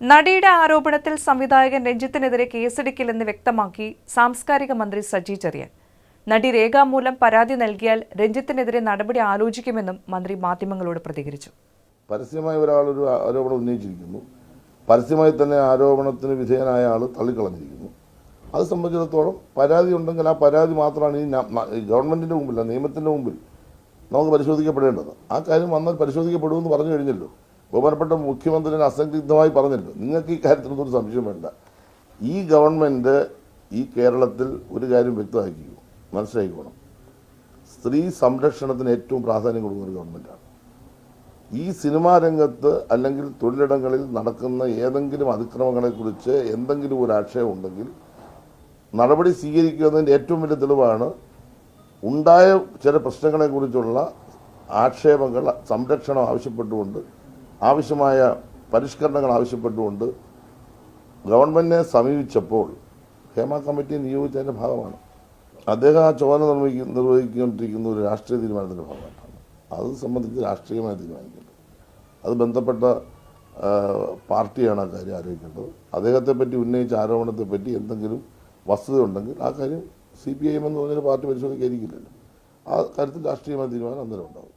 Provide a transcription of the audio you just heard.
നടിയുടെ ആരോപണത്തിൽ സംവിധായകൻ രഞ്ജിത്തിനെതിരെ കേസെടുക്കില്ലെന്ന് വ്യക്തമാക്കി സാംസ്കാരിക മന്ത്രി സജി ചെറിയൻ. നടി രേഖാമൂലം പരാതി നൽകിയാൽ രഞ്ജിത്തിനെതിരെ നടപടി ആലോചിക്കുമെന്നും മന്ത്രി മാധ്യമങ്ങളോട് പ്രതികരിച്ചു. പരസ്യമായി ഒരാൾ ഒരു ആരോപണം ഉന്നയിച്ചിരിക്കുന്നു. പരസ്യമായി തന്നെ ആരോപണത്തിന് വിധേയനായ ആൾ തള്ളിക്കളഞ്ഞിരിക്കുന്നു. അത് സംബന്ധിച്ചിടത്തോളം പരാതി ഉണ്ടെങ്കിൽ ആ പരാതി മാത്രമാണ് ഈ ഗവൺമെന്റിന്റെ മുമ്പിൽ നിയമത്തിന്റെ മുമ്പിൽ നമുക്ക് പരിശോധിക്കപ്പെടേണ്ടത്. ആ കാര്യം വന്നാൽ പരിശോധിക്കപ്പെടുമെന്ന് പറഞ്ഞു കഴിഞ്ഞല്ലോ. ബഹുമാനപ്പെട്ട മുഖ്യമന്ത്രി അസംദിഗ്ധമായി പറഞ്ഞല്ലോ നിങ്ങൾക്ക് ഈ കാര്യത്തിനൊന്നും ഒരു സംശയം വേണ്ട. ഈ ഗവൺമെന്റ് ഈ കേരളത്തിൽ ഒരു കാര്യം വ്യക്തമാക്കി മനസ്സിലാക്കിക്കോണം. സ്ത്രീ സംരക്ഷണത്തിന് ഏറ്റവും പ്രാധാന്യം കൊടുക്കുന്ന ഒരു ഗവൺമെന്റാണ് ഈ സിനിമാ രംഗത്ത് അല്ലെങ്കിൽ തൊഴിലിടങ്ങളിൽ നടക്കുന്ന ഏതെങ്കിലും അതിക്രമങ്ങളെക്കുറിച്ച് എന്തെങ്കിലും ഒരു ആക്ഷേപം ഉണ്ടെങ്കിൽ നടപടി സ്വീകരിക്കുന്നതിന്റെ ഏറ്റവും വലിയ തെളിവാണ് ഉണ്ടായ ചില പ്രശ്നങ്ങളെക്കുറിച്ചുള്ള ആക്ഷേപങ്ങൾ സംരക്ഷണം ആവശ്യപ്പെട്ടുകൊണ്ട് ആവശ്യമായ പരിഷ്കരണങ്ങൾ ആവശ്യപ്പെട്ടുകൊണ്ട് ഗവൺമെന്റിനെ സമീപിച്ചപ്പോൾ ഹേമ കമ്മിറ്റി നിയോഗിച്ചതിന്റെ ഭാഗമാണ്. അദ്ദേഹം ആ ചുമതല നിർവഹിക്കുന്ന നിർവഹിക്കൊണ്ടിരിക്കുന്ന ഒരു രാഷ്ട്രീയ തീരുമാനത്തിന്റെ ഭാഗമായിട്ടാണ്. അത് സംബന്ധിച്ച് രാഷ്ട്രീയമായി തീരുമാനിക്കേണ്ടത് അത് ബന്ധപ്പെട്ട പാർട്ടിയാണ് ആ കാര്യം ആലോചിക്കേണ്ടത്. അദ്ദേഹത്തെ പറ്റി ഉന്നയിച്ച ആരോപണത്തെ പറ്റി എന്തെങ്കിലും വസ്തുത ഉണ്ടെങ്കിൽ ആ കാര്യം സി പി ഐ എം എന്ന് പറഞ്ഞൊരു പാർട്ടി പരിശോധിക്കാതിരിക്കില്ലല്ലോ. ആ കാര്യത്തിൽ രാഷ്ട്രീയമായ തീരുമാനം അന്നേരം ഉണ്ടാവും.